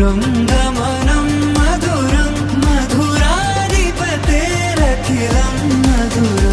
మధురం గమనం మధురం మధురాధిపతే రఖిలం మధురం